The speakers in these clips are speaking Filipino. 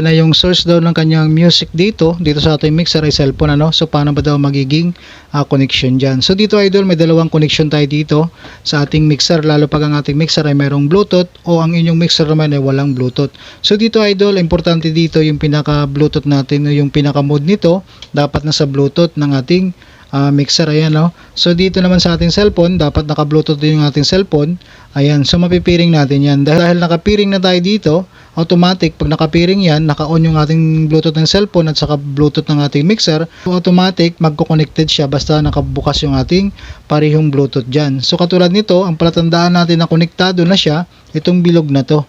na yung source daw ng kanyang music dito, dito sa ating mixer ay cellphone ano. So paano ba daw magiging ah, connection dyan? So dito idol, may dalawang connection tayo dito sa ating mixer lalo pag ang ating mixer ay mayroong Bluetooth o ang inyong mixer naman ay walang Bluetooth. So dito idol, importante dito yung pinaka Bluetooth natin, yung pinaka mode nito dapat nasa Bluetooth ng ating ah, mixer ayan no. So dito naman sa ating cellphone, dapat naka-Bluetooth din yung ating cellphone. Ayan, so mapipiring natin yan. Dahil, dahil nakapiring na tayo dito, automatic pag nakapiring yan, naka-on yung ating Bluetooth ng cellphone at saka Bluetooth ng ating mixer, automatic magko-connected siya basta nakabukas yung ating parehong Bluetooth dyan. So katulad nito, ang palatandaan natin na konektado na siya, itong bilog na to.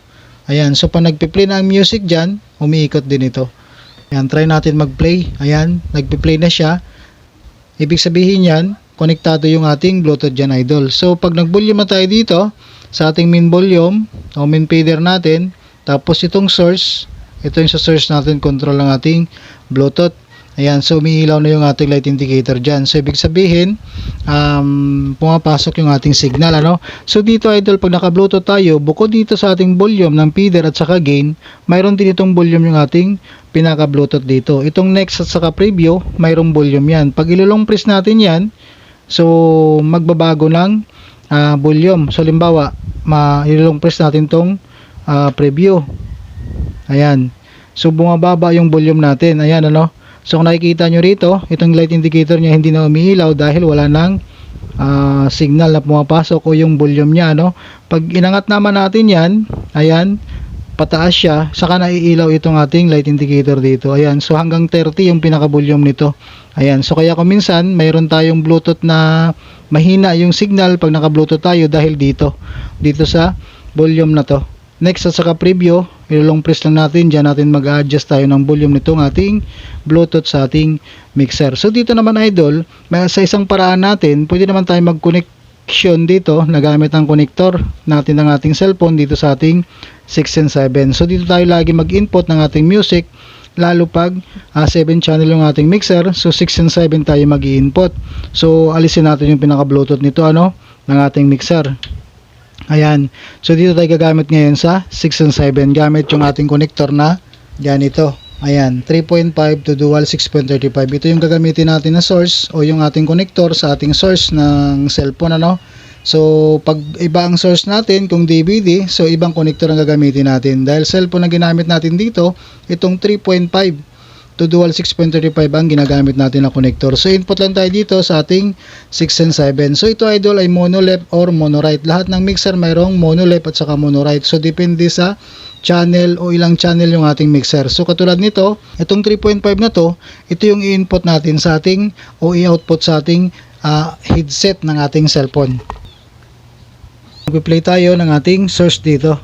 Ayan, so pag nagpi-play na ang music dyan, umiikot din ito. Ayan, try natin mag-play. Ayan, nagpi-play na siya. Ibig sabihin yan, konektado yung ating Bluetooth dyan idol. So pag nag-volume na tayo dito, sa ating main volume, o main fader natin, tapos itong source, ito yung sa source natin, control ng ating Bluetooth. Ayan, so umiilaw na yung ating light indicator dyan. So, ibig sabihin, um, pumapasok yung ating signal, ano? So, dito idol, pag naka-Bluetooth tayo, bukod dito sa ating volume ng feeder at saka gain, mayroon din itong volume yung ating pinaka-Bluetooth dito. Itong next at saka preview, mayroong volume yan. Pag ilulong press natin yan, so, magbabago ng ah, volume. So, limbawa, ma ilulong press natin tong ah, preview. Ayan. So, bumababa yung volume natin. Ayan, ano? So, kung nakikita nyo rito, itong light indicator niya hindi na umiilaw dahil wala nang ah, signal na pumapasok o yung volume niya, ano? Pag inangat naman natin yan, ayan, pataas siya, saka naiilaw itong ating light indicator dito. Ayan, so hanggang 30 yung pinaka-volume nito. Ayan, so kaya kung minsan, mayroon tayong Bluetooth na mahina yung signal pag naka-Bluetooth tayo dahil dito, dito sa volume na to. Next at saka preview, ilong press lang natin, dyan natin mag-adjust tayo ng volume nitong ating Bluetooth sa ating mixer. So dito naman idol, sa isang paraan natin, pwede naman tayo mag-connection dito, nagamit ang connector natin ng ating cellphone dito sa ating 6 and 7. So dito tayo lagi mag-input ng ating music, lalo pag 7 channel yung ating mixer, so 6 and 7 tayo mag-input. So alisin natin yung pinaka-bluetooth nito ano, ng ating mixer. Ayan. So dito tayo gagamit ngayon sa 6 and 7 gamit yung ating connector na ganito. Ayan, 3.5 to dual 6.35. Ito yung gagamitin natin na source o yung ating connector sa ating source ng cellphone ano. So pag iba ang source natin kung DVD, so ibang connector ang gagamitin natin. Dahil cellphone na ginamit natin dito, itong 3.5 to dual 6.35 ang ginagamit natin na connector. So input lang tayo dito sa ating 6 and 7. So ito idol ay mono left or mono right. Lahat ng mixer mayroong mono left at saka mono right. So depende sa channel o ilang channel yung ating mixer. So katulad nito, itong 3.5 na to, ito yung i-input natin sa ating o i-output sa ating ah, headset ng ating cellphone. Magpi-play tayo ng ating source dito.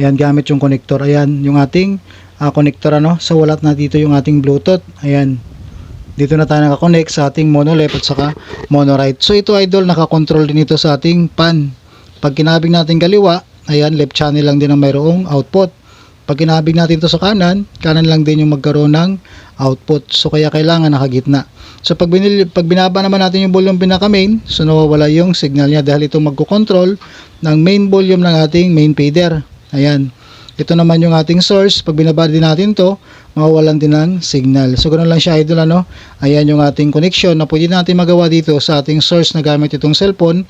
Ayan, gamit yung connector. Ayan, yung ating ah, connector ano. So, wala na dito yung ating Bluetooth. Ayan. Dito na tayo nakakonect sa ating mono left at saka mono right. So, ito idol, nakakontrol din ito sa ating pan. Pag kinabig natin kaliwa, ayan, left channel lang din ang mayroong output. Pag kinabig natin to sa kanan, kanan lang din yung magkaroon ng output. So, kaya kailangan nakagitna. So, pag, binil, pag binaba naman natin yung volume pinaka main, so nawawala yung signal niya dahil ito magko-control ng main volume ng ating main feeder. Ayan. Ito naman yung ating source. Pag binaba din natin to, mawawalan din ng signal. So, ganun lang siya idol ano. Ayan yung ating connection na pwede natin magawa dito sa ating source na gamit itong cellphone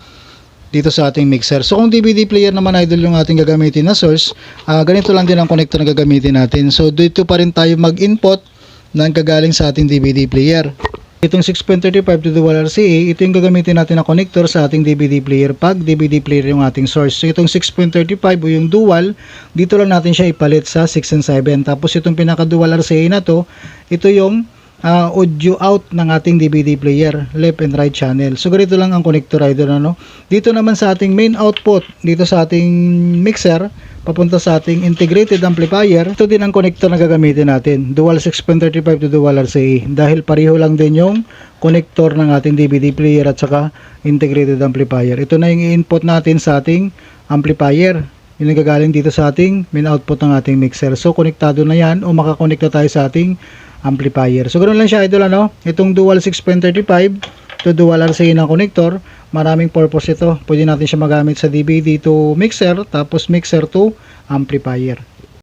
dito sa ating mixer. So kung DVD player naman idol yung ating gagamitin na source, ah, ganito lang din ang connector na gagamitin natin. So dito pa rin tayo mag-input ng kagaling sa ating DVD player. Itong 6.35 to dual RCA, ito yung gagamitin natin na connector sa ating DVD player pag DVD player yung ating source. So itong 6.35 o yung dual, dito lang natin siya ipalit sa 6 and 7. Tapos itong pinaka-dual RCA na to, ito yung ah, audio out ng ating DVD player, left and right channel. So ganito lang ang connector idol ano. Dito naman sa ating main output, dito sa ating mixer, papunta sa ating integrated amplifier, ito din ang connector na gagamitin natin. Dual 6.35 to dual RCA dahil pareho lang din yung connector ng ating DVD player at saka integrated amplifier. Ito na yung i-input natin sa ating amplifier. Yung nagagaling dito sa ating main output ng ating mixer. So, konektado na yan o makakonect na tayo sa ating amplifier. So, ganoon lang siya idol ano. Itong dual 6.35 to dual RCA ng connector, maraming purpose ito. Pwede natin siya magamit sa DVD to mixer, tapos mixer to amplifier.